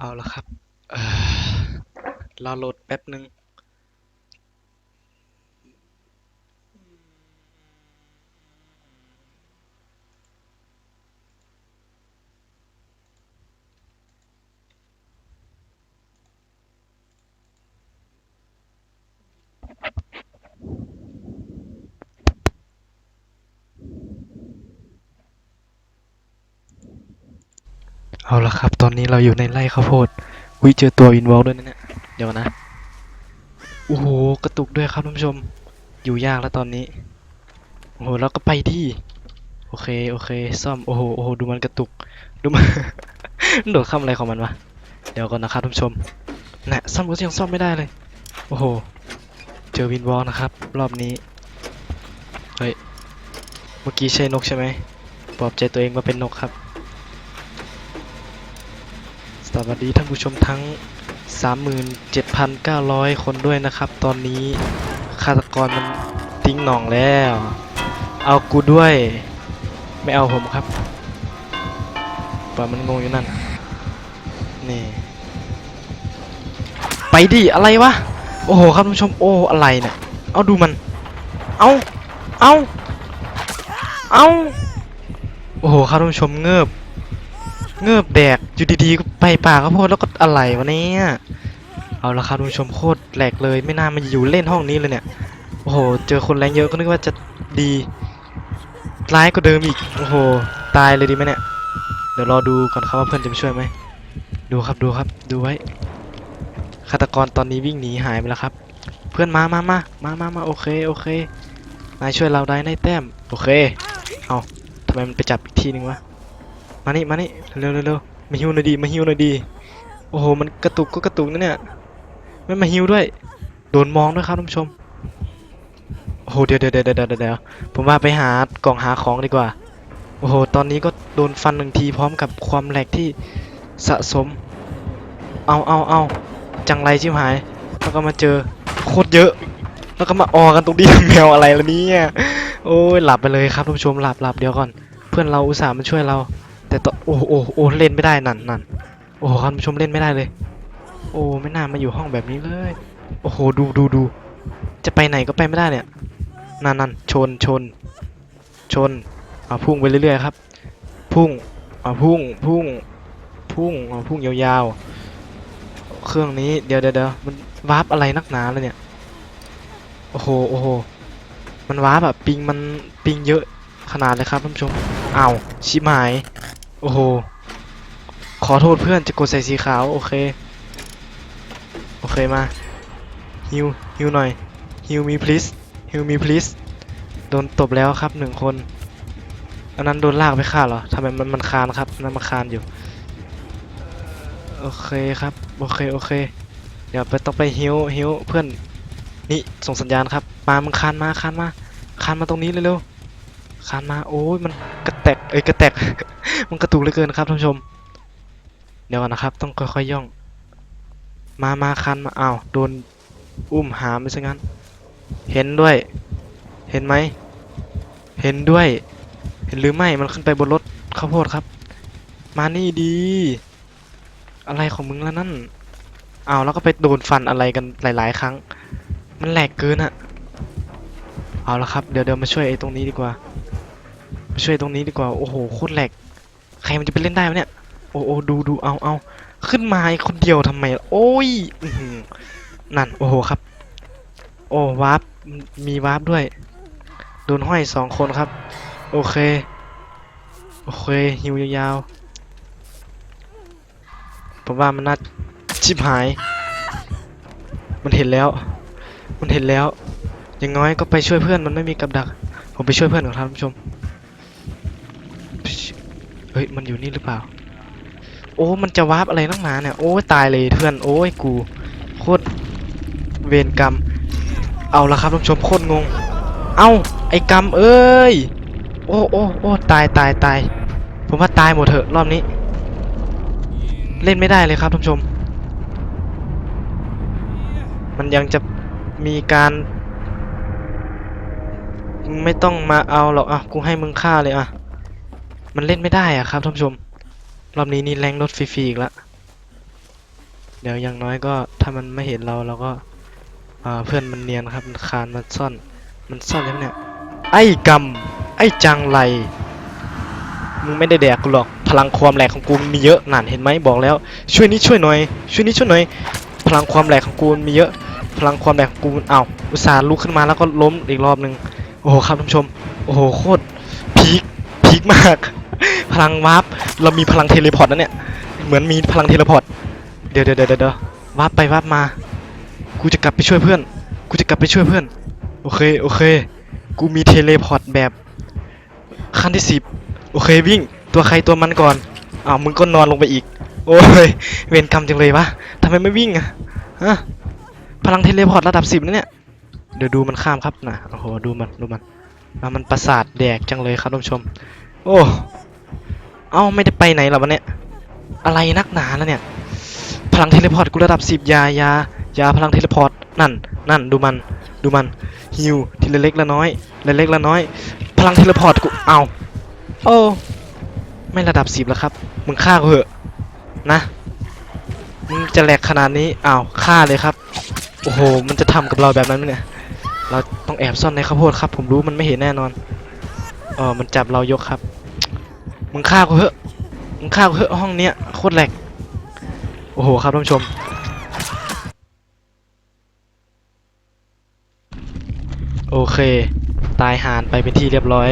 เอาละครับเอ่อรอโหลดแป๊บหนึ่ง เอาละครับ ตอนนี้เราอยู่ในไร่ข้าวโพดวิเจอตัวอินวอลด้วยนะเนี่ยเดี๋ยวนะ โอ้โห กระตุกด้วยครับท่านผู้ชม อยู่ยากแล้วตอนนี้ โอ้โหแล้วก็ไปที่ โอเค โอเค ซ่อม โอ้โห โอ้โห ดูมันกระตุก ดูมัน โดดข้ามอะไรของมันวะ เดี๋ยวก่อนนะครับท่านผู้ชมนะซ่อมก็ยังซ่อมไม่ได้เลย โอ้โห เจอวินวอลนะครับ รอบนี้ เฮ้ย เมื่อกี้ใช่นกใช่ไหมปลอบใจตัวเองว่าเป็นนกครับ วัสดีท่านผู้ชมทั้ง 37,900 คนด้วยนะครับ ตอนนี้ฆาตกรมันติ้งหน่องแล้ว เอากูด้วย ไม่เอาผมครับปล่อยมันงงอยู่นั่น นี่ ไปดิอะไรวะ โอ้โหครับท่านผู้ชมโอ้อะไรเนี่ย เอาดูมัน เอาเอาเอาโอ้โหครับท่านผู้ชมเงือบ เงือบแดกอยู่ดีๆก็ไปป่าข้าวโพดแล้วก็อะไรวะเนี่ยเอาละครับคุณผู้ชมโคตรแหลกเลย ไม่น่ามาอยู่เล่นห้องนี้เลยเนี่ยโอ้โหเจอคนแรงเยอะก็นึกว่าจะดีร้ายกว่าเดิมอีกโอ้โหตายเลยดีไหมเนี่ยเดี๋ยวรอดูก่อนครับว่าเพื่อนจะมาช่วยไหมดูครับดูครับดูไว้ฆาตกรตอนนี้วิ่งหนีหายไปแล้วครับ เพื่อนมามามามามามาโอเคโอเคนายช่วยเราได้ในแต้มโอเคเอาทำไมมันไปจับอีกทีนึงวะ มานี่มานี่เร็วเร็วเร็วมาฮิวหน่อยดีมาฮิวหน่อยดีโอ้โหมันกระตุกก็กระตุกนะเนี่ยไม่มาฮิวด้วยโดนมองด้วยครับท่านผู้ชมโอ้โหเดี๋ยวเดี๋ยวเดี๋ยวเดี๋ยวเดี๋ยวผมว่าไปหากล่องหาของดีกว่าโอ้โหตอนนี้ก็โดนฟันหนึ่งทีพร้อมกับความแหลกที่สะสม เอาเอาเอาจังไรชิบหาย แล้วก็มาเจอโคตรเยอะ แล้วก็มาออกันตรงนี้แมวอะไรล่ะเนี่ยโอ้ยหลับไปเลยครับท่านผู้ชมหลับหลับเดี๋ยวก่อน เพื่อนเราอุตส่าห์มาช่วยเรา แต่ตอโอ้โอ้โหโอ้เล่นไม่ได้นั่นนั่นโอ้โหท่านผู้ชมเล่นไม่ได้เลย โอ้ไม่น่ามาอยู่ห้องแบบนี้เลย โอ้โหดูดูดูจะไปไหนก็ไปไม่ได้เนี่ยนั่นนั่นชนชน ชนเอาพุ่งไปเรื่อยๆครับ พุ่งเอาพุ่งพุ่งพุ่งเอาพุ่งยาวๆ เครื่องนี้เดี๋ยวเดี๋ยวมันวาร์ปอะไรนักหนาเลยเนี่ยโอ้โหโอ้โหมันวาร์ปแบบปิงมันปิงเยอะขนาดเลยครับท่านผู้ชมเอาชิบหาย โอ้โห ขอโทษเพื่อนจะกดใส่สีขาว โอเค โอเคมาฮิวฮิวหน่อยฮิวมี please ฮิวมี please โดนตบแล้วครับหนึ่งคน อันนั้นโดนลากไปฆ่าเหรอทำไมมันมันคานครับนั่นมันคานอยู่ โอเคครับ โอเค โอเค เดี๋ยวไปต้องไปฮิวฮิวเพื่อน นี่ส่งสัญญาณครับ มา มึงคานมาคานมาคานมาตรงนี้เร็วๆ คานมาโอ้ยมันกระแตกเอ้ยกระแตก มันกระตุกเหลือเกินครับท่านผู้ชม เดี๋ยวก่อนนะครับ ต้องค่อยๆย่อง มามาคานมาอ้าวโดนอุ้มหามไปซะงั้น เห็นด้วย เห็นไหม เห็นด้วย เห็นหรือไม่มันขึ้นไปบนรถข้าวโพดครับ มานี่ดี อะไรของมึงแล้วนั่นอ้าวแล้วก็ไปโดนฟันอะไรกันหลาย ๆ ครั้ง มันแหลกเกินอะเอาละครับ เดี๋ยวเดี๋ยวมาช่วยไอ้ตรงนี้ดีกว่า ช่วยตรงนี้ดีกว่า โอ้โห โคตรแหลก ใครมันจะไปเล่นได้วะเนี่ย โอ้โอ้ดูดูเอาเอาขึ้นมาคนเดียวทำไม โอ้ยนั่น โอ้โหครับ โอ้วาร์ป มีวาร์ปด้วย โดนห้อยสองคนครับ โอเค โอเคฮิวยาวๆผมว่ามันน่าชิบหาย มันเห็นแล้ว มันเห็นแล้ว อย่างน้อยก็ไปช่วยเพื่อนมันไม่มีกับดัก ผมไปช่วยเพื่อนของท่านผู้ชม เฮ้ย มันอยู่นี่หรือเปล่า โอ้ มันจะวาร์ปอะไรนักหนาเนี่ย โอ้ตายเลยเพื่อน โอ้ยกู โคตรเวรกรรม เอาละครับท่านผู้ชมโคตรงง เอ้า ไอ้กรรมเอ้ย โอ้โอ้โอ้ตายตายตาย ผมว่าตายหมดเถอะรอบนี้ เล่นไม่ได้เลยครับท่านผู้ชม มันยังจะมีการไม่ต้องมาเอาหรอกอะ กูให้มึงฆ่าเลยอะ มันเล่นไม่ได้อะครับท่านผู้ชม รอบนี้นี่แรงรถฟรีๆอีกแล้วดี๋ยวอย่างน้อยก็ถ้ามันไม่เห็นเราเราก็เพื่อนมันเนียนครับ มันคานมันซ่อน มันซ่อนยังเนี่ย ไอ้กำไอ้จังไรมึงไม่ได้แดกกูหรอก พลังความแรงของกูมีเยอะนั่นเห็นไหมบอกแล้ว ช่วยนี้ช่วยหน่อย ช่วยนี้ช่วยหน่อย พลังความแรงของกูมีเยอะ พลังความแรงของกูมันอ้าอุตส่าห์ลุกขึ้นมาแล้วก็ล้มอีกรอบหนึ่งโอ้โหครับท่านผู้ชม โอ้โหโคตรพีคพีคมาก พลังวาร์ปเรามีพลังเทเลพอร์ตนะเนี่ย เหมือนมีพลังเทเลพอร์ต เดี๋ยวเดี๋ยวเดี๋ยวเดี๋ยววาร์ปไปวาร์ปมา กูจะกลับไปช่วยเพื่อน กูจะกลับไปช่วยเพื่อน โอเคโอเค กูมีเทเลพอร์ตแบบขั้นที่สิบโอเควิ่ง ตัวใครตัวมันก่อน อ้าวมึงก็นอนลงไปอีก โอ้ย เวรกรรมจังเลยวะทำไมไม่วิ่งอะฮะ พลังเทเลพอร์ตระดับสิบนะเนี่ย เดี๋ยวดูมันข้ามครับนะโอ้โห ดูมัน ดูมัน มันประสาทแดกจังเลยครับท่านผู้ชม โอ้ เอ้าไม่ได้ไปไหนหรอวะเนี่ย อะไรนักหนาแล้วเนี่ย พลังเทเลพอร์ตกูระดับสิบยายายาพลังเทเลพอร์ตนั่นนั่นดูมันดูมันฮิวทีละเล็กละน้อยละเล็กละน้อย พลังเทเลพอร์ตกูเอาโอ้ไม่ระดับสิบแล้วครับมึงฆ่ากูเหอะนะมึงจะแหลกขนาดนี้อ้าวฆ่าเลยครับโอ้โหมันจะทำกับเราแบบนั้นไหมเนี่ยเราต้องแอบซ่อนในข้าวโพดครับ ผมรู้มันไม่เห็นแน่นอนเออมันจับเรายกครับ มึงฆ่ากูเหอะมึงฆ่ากูเหอะห้องเนี้ยโคตรแหลกโอ้โหครับท่านผู้ชมโอเค ตายหานไปเป็นที่เรียบร้อย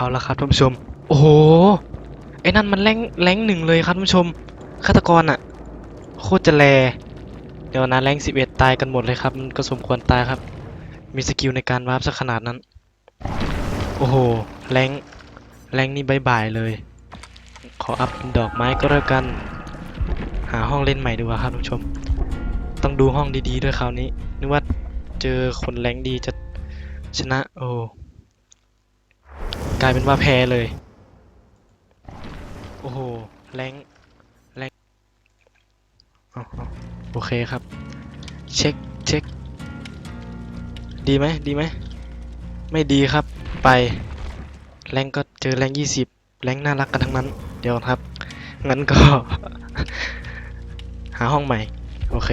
เอาละครับท่านผู้ชม โอ้โห ไอ้นั่นมันแรงแรงหนึ่งเลยครับท่านผู้ชม ฆาตกรอะโคตรจะแล เดี๋ยวนะแรงสิบเอ็ดตายกันหมดเลยครับ มันก็สมควรตายครับ มีสกิลในการวาร์ปสักขนาดนั้น โอ้โห แรงแรงนี่บายบายเลย ขออัพดอกไม้ก็แล้วกัน หาห้องเล่นใหม่ดีกว่าครับท่านผู้ชม ต้องดูห้องดีๆด้วยคราวนี้ นึกว่าเจอคนแรงดีจะชนะ โอ้ กลายเป็นว่าแพ้เลย โอ้โห แรงแรงโอเคครับ เช็คเช็ค ดีไหมดีไหม ไม่ดีครับ ไป แรงก็เจอแรงยี่สิบแรงน่ารักกันทั้งนั้น เดี๋ยวครับ งั้นก็ หาห้องใหม่ โอเค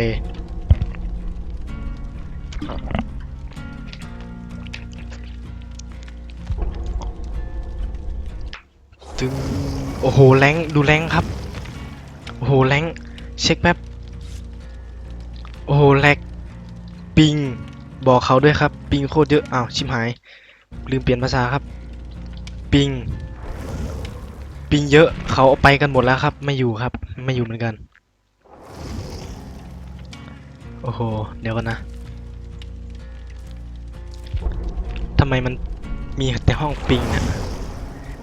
ตึงโอ้โหแรงดูแรงครับ โอ้โหแรงเช็คแป๊บ โอ้โหแลกปิง บอกเขาด้วยครับ ปิงโคตรเยอะ อ้าว ชิมหาย ลืมเปลี่ยนภาษาครับ ปิง ปิงเยอะเขาเอาไปกันหมดแล้วครับ ไม่อยู่ครับ ไม่อยู่เหมือนกัน โอ้โห เดี๋ยวกันนะทำไมมันมีแต่ห้องปิงเนี่ย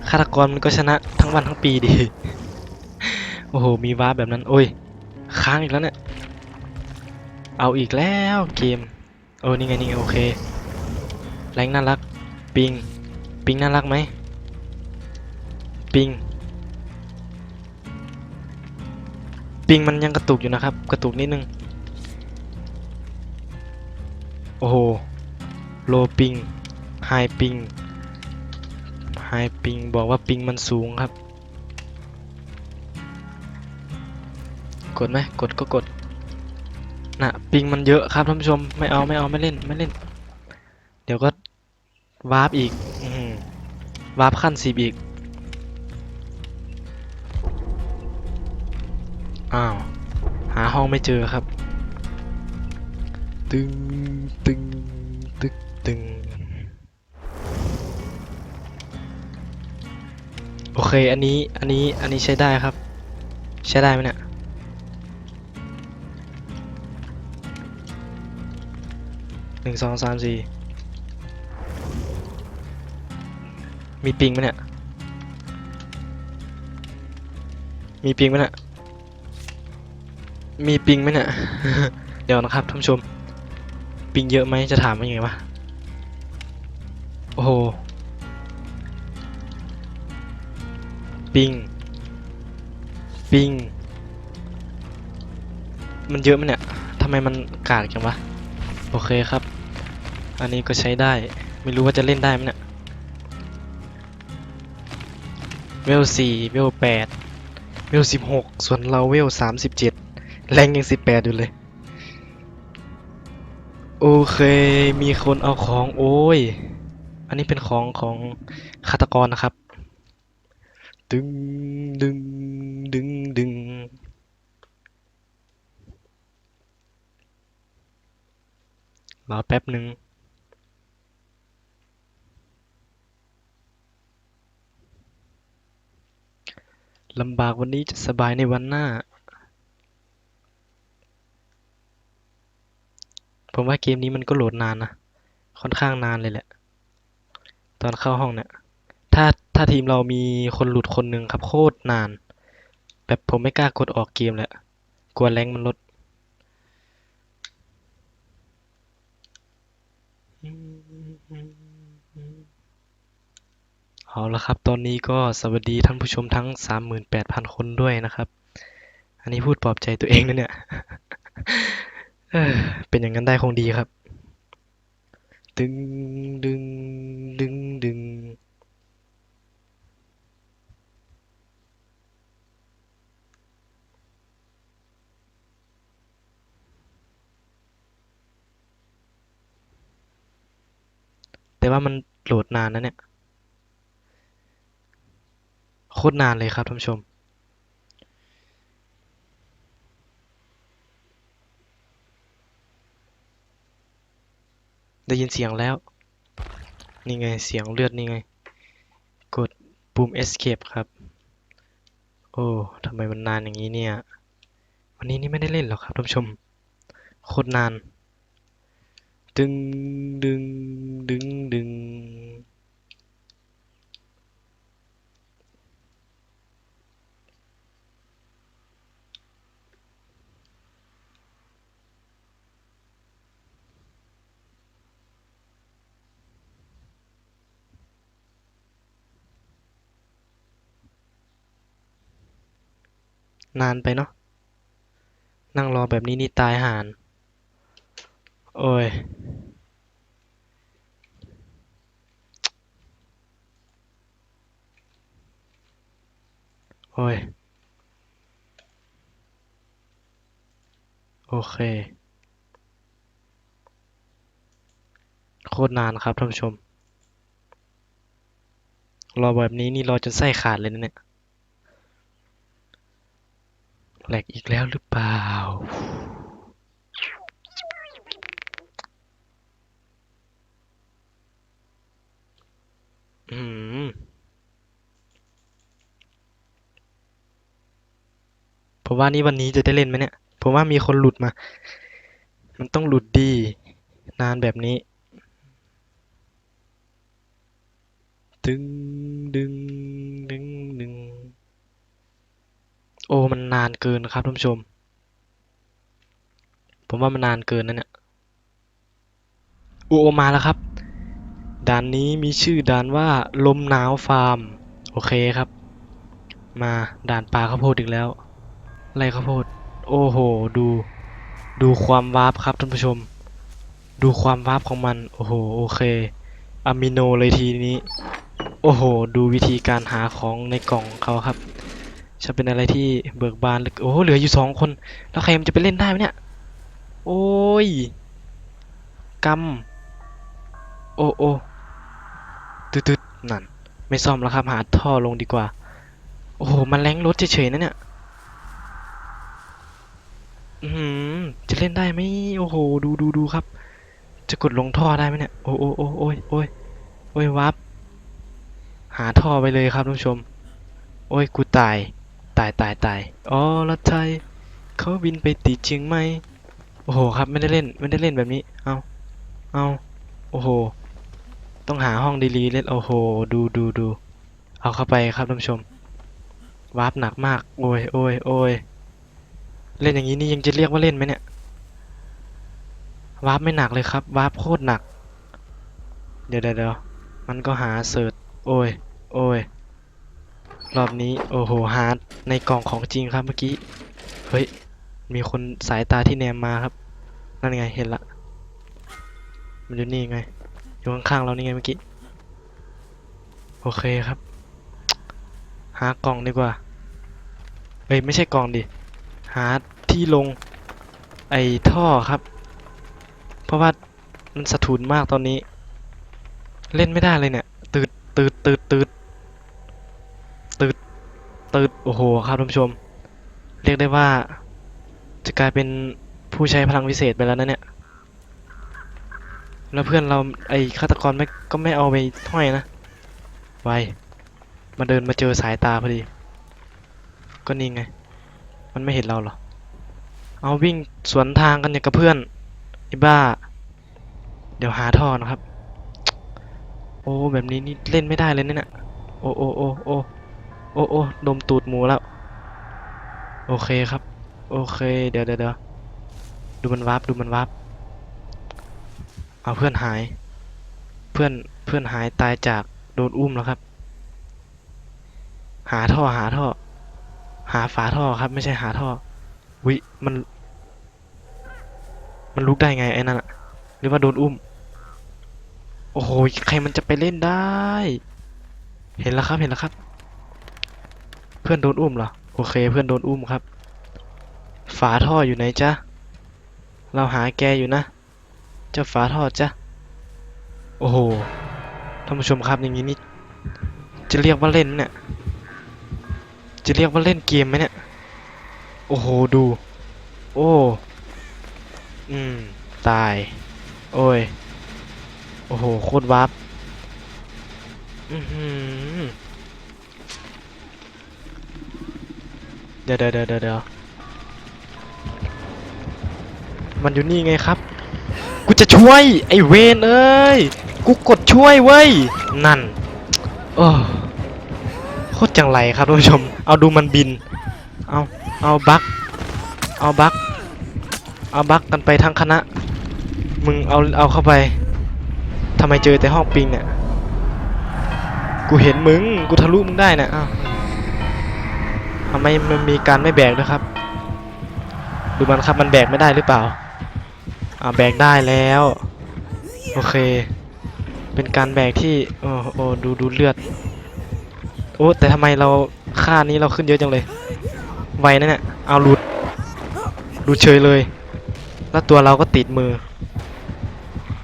ฆาตกรมันก็ชนะทั้งวันทั้งปีดี โอ้โห มีวาร์ปแบบนั้น โอ้ย ค้างอีกแล้วเนี่ย เอาอีกแล้วเกม โอ้นี่ไงนี่ไงโอเค แรงน่ารัก ปิง ปิงน่ารักไหม ปิง ปิงมันยังกระตุกอยู่นะครับ กระตุกนิดนึง โอ้โห โลปิง ไฮปิง ไฮปิงบอกว่าปิงมันสูงครับ กดไหมกดก็กดน่ะปิงมันเยอะครับท่านผู้ชมไม่เอาไม่เอาไม่เล่นไม่เล่น เดี๋ยวก็วาร์ปอีกอวาร์ปขั้นสิบอีก อ้าว หาห้องไม่เจอครับ ตึงตึงตึกตึง เคอันนี้อันนี้อันนี้ใช้ได้ครับ ใช้ได้ไหมเนี่ยหนึ่งสองสามสี่มีปิงไหมเนี่ยมีปิงไหมเนี่ยมีปิงไหมเนี่ยเดี๋ยวนะครับท่านผู้ชม ปิงเยอะไหมจะถามว่ายังไงวะโอ้โห ปิงปิงมันเยอะไหมเนี่ยทำไมมันกากจังวะ โอเคครับ อันนี้ก็ใช้ได้ ไม่รู้ว่าจะเล่นได้ไหมเนี่ย เวลสี่เวลแปดเวลสิบหกส่วนเราเวลสามสิบเจ็ดแรงยังสิบแปดอยู่เลย โอเค มีคนเอาของโอ้ย อันนี้เป็นของของฆาตกรนะครับ ดึงดึงดึงดึงรอแป๊บหนึ่งลำบากวันนี้จะสบายในวันหน้า ผมว่าเกมนี้มันก็โหลดนานนะ ค่อนข้างนานเลยแหละ ตอนเข้าห้องเนี่ย ถ้าทีมเรามีคนหลุดคนหนึ่งครับโคตรนาน แบบผมไม่กล้ากดออกเกมเลยกลัวแรงมันลดเอาละครับ ตอนนี้ก็สวัสดีท่านผู้ชมทั้ง 38,000 คนด้วยนะครับ อันนี้พูดปลอบใจตัวเองนะเนี่ยเออเป็นอย่างนั้นได้คงดีครับ ดึงดึงดึงดึง แต่ว่ามันโหลดนานนะเนี่ย โคตรนานเลยครับท่านผู้ชม ได้ยินเสียงแล้ว นี่ไงเสียงเลือดนี่ไง กดปุ่ม escape ครับ โอ้ทำไมมันนานอย่างนี้เนี่ย วันนี้นี่ไม่ได้เล่นหรอกครับท่านผู้ชม โคตรนาน ดึงดึงดึงดึงนานไปเนาะ นั่งรอแบบนี้นี่ตายห่าน โอ้ย โอ้ย โอเค โคตรนานครับท่านผู้ชม รอแบบนี้นี่รอจนไส้ขาดเลยนะเนี่ยแหลกอีกแล้วหรือเปล่า อืม ผมว่านี่วันนี้จะได้เล่นไหมเนี่ย ผมว่ามีคนหลุดมา มันต้องหลุดดี นานแบบนี้ ดึงดึงดึงดึง โอ้มันนานเกินครับท่านผู้ชม ผมว่ามันนานเกินนะเนี่ยโอ้โอมาแล้วครับ ด่านนี้มีชื่อด่านว่าลมหนาวฟาร์ม โอเคครับ มาด่านปลาข้าวโพดอีกแล้ว ไรข้าวโพดโอ้โห ดู ดูความวาร์ปครับท่านผู้ชม ดูความวาร์ปของมัน โอ้โห โอเคอะมิโนเลยทีนี้ โอ้โห ดูวิธีการหาของในกล่องเขาครับจะเป็นอะไรที่เบิกบานเลือโอ้โหเหลืออยู่สองคน แล้วใครมันจะไปเล่นได้ไหมเนี่ย โอ้ยกำโอ้โอ้ตืดๆนั่น ไม่ซ่อมแล้วครับ หาท่อลงดีกว่า โอ้โห มันแรงรถเฉยๆนะเนี่ย อือหือจะเล่นได้ไหมโอ้โห ดูดูดูครับ จะกดลงท่อได้ไหมเนี่ย โอ้โอ้โอ้โอ้ยโอ้ยโอ้ยวับ หาท่อไปเลยครับท่านผู้ชม โอ้ย กูตาย ตายตายตายอ๋อละไทยเขาบินไปติดเชียงใหม่ โอ้โหครับไม่ได้เล่นไม่ได้เล่นแบบนี้ เอาเอาโอ้โห ต้องหาห้องดีๆเล่น โอ้โห ดูดูดู เอาเข้าไปครับท่านผู้ชมวาร์ปหนักมาก โอ้ยโอ้ยโอ้ย เล่นอย่างนี้นี่ยังจะเรียกว่าเล่นไหมเนี่ยวาร์ปไม่หนักเลยครับวาร์ปโคตรหนัก เดี๋ยวเดี๋ยวมันก็หาเสิร์ชโอ้ย โอ้ย รอบนี้โอ้โหหาร์ดในกล่องของจริงครับเมื่อกี้ เฮ้ย มีคนสายตาที่แนมมาครับ นั่นไงเห็นละ มันอยู่นี่ไง อยู่ข้างๆเรานี่ไงเมื่อกี้ โอเคครับ หากล่องดีกว่า เอ้ยไม่ใช่กล่องดิ หาที่ลงไอ้ท่อครับ เพราะว่ามันสะทุนมากตอนนี้ เล่นไม่ได้เลยเนี่ยตืดตืดตืดตืดตืดตืดโอ้โหครับท่านผู้ชม เรียกได้ว่า จะกลายเป็นผู้ใช้พลังวิเศษไปแล้วนะเนี่ย แล้วเพื่อนเราไอ้ฆาตกรไม่ก็ไม่เอาไปห้อยนะไวมาเดินมาเจอสายตาพอดี ก็นี่ไง มันไม่เห็นเราเหรอ เอาวิ่งสวนทางกันอย่างกับเพื่อนไอ้บ้า เดี๋ยวหาท่อนะครับ โอ้แบบนี้นี่เล่นไม่ได้เลยเนี่ยโอ้โอ้โอ้โอ้โอ้โอ้ดมตูดหมูแล้ว โอเคครับ โอเค เดี๋ยวเดี๋ยวเดี๋ยวดูมันวาร์ปดูมันวาร์ปเอาเพื่อนหาย เพื่อนเพื่อนหายตายจากโดนอุ้มแล้วครับ หาท่อหาท่อ หาฝาท่อครับ ไม่ใช่หาท่อวิมัน มันลุกได้ไงไอ้นั่นอะหรือว่าโดนอุ้ม โอ้โหใครมันจะไปเล่นได้ เห็นแล้วครับเห็นแล้วครับ เพื่อนโดนอุ้มเหรอโอเค เพื่อนโดนอุ้มครับ ฝาท่ออยู่ไหนจ๊ะเราหาแกอยู่นะเจ้าฝาท่อจ๊ะโอ้โหท่านผู้ชมครับอย่างนี้นี่จะเรียกว่าเล่นเนี่ย จะเรียกว่าเล่นเกมไหมเนี่ย โอ้โห ดู โอ้ อืม ตาย โอ้ย โอ้โห โคตรวับเดี๋ยวเดี๋ยวเดี๋ยวเดี๋ยวมันอยู่นี่ไงครับ กูจะช่วย ไอเวนเอ้ย กูกดช่วยเว้ย นั่น โอ้ โคตรจังไรครับท่านผู้ชม เอาดูมันบิน เอา เอาบัก เอาบัก เอาบักกันไปทั้งคณะ มึงเอา เอาเข้าไป ทำไมเจอแต่ห้องปิงเนี่ย กูเห็นมึง กูทะลุมึงได้นะอ้าวทำไมมันมีการไม่แบกด้วยครับ ดูมันครับ มันแบกไม่ได้หรือเปล่า อ่าแบกได้แล้ว โอเค เป็นการแบกที่ โอ้โอ้ดูดูเลือด โอ้แต่ทำไมเราค่านี้เราขึ้นเยอะจังเลย ไวนะเนี่ยเอาหลุดหลุดเฉยเลย แล้วตัวเราก็ติดมือ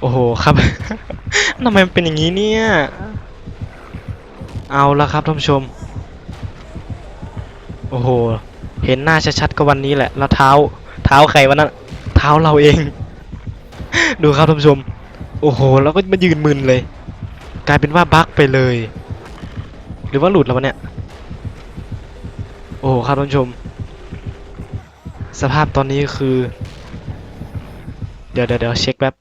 โอ้โหครับ ทำไมมันเป็นอย่างนี้เนี่ย เอาละครับท่านผู้ชม โอ้โห เห็นหน้าชัดๆก็วันนี้แหละ แล้วเท้า เท้าใครวันนั้นเท้าเราเอง ดูครับท่านผู้ชม โอ้โห แล้วก็มายืนมึนเลย กลายเป็นว่าบั๊กไปเลย หรือว่าหลุดแล้ววะเนี่ย โอ้โหครับท่านผู้ชม สภาพตอนนี้คือ เดี๋ยวเดี๋ยวเดี๋ยวเช็คแป๊บ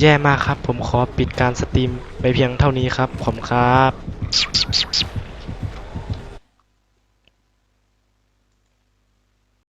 แย่มากครับ ผมขอปิดการสตรีมไปเพียงเท่านี้ครับขอบคุณครับ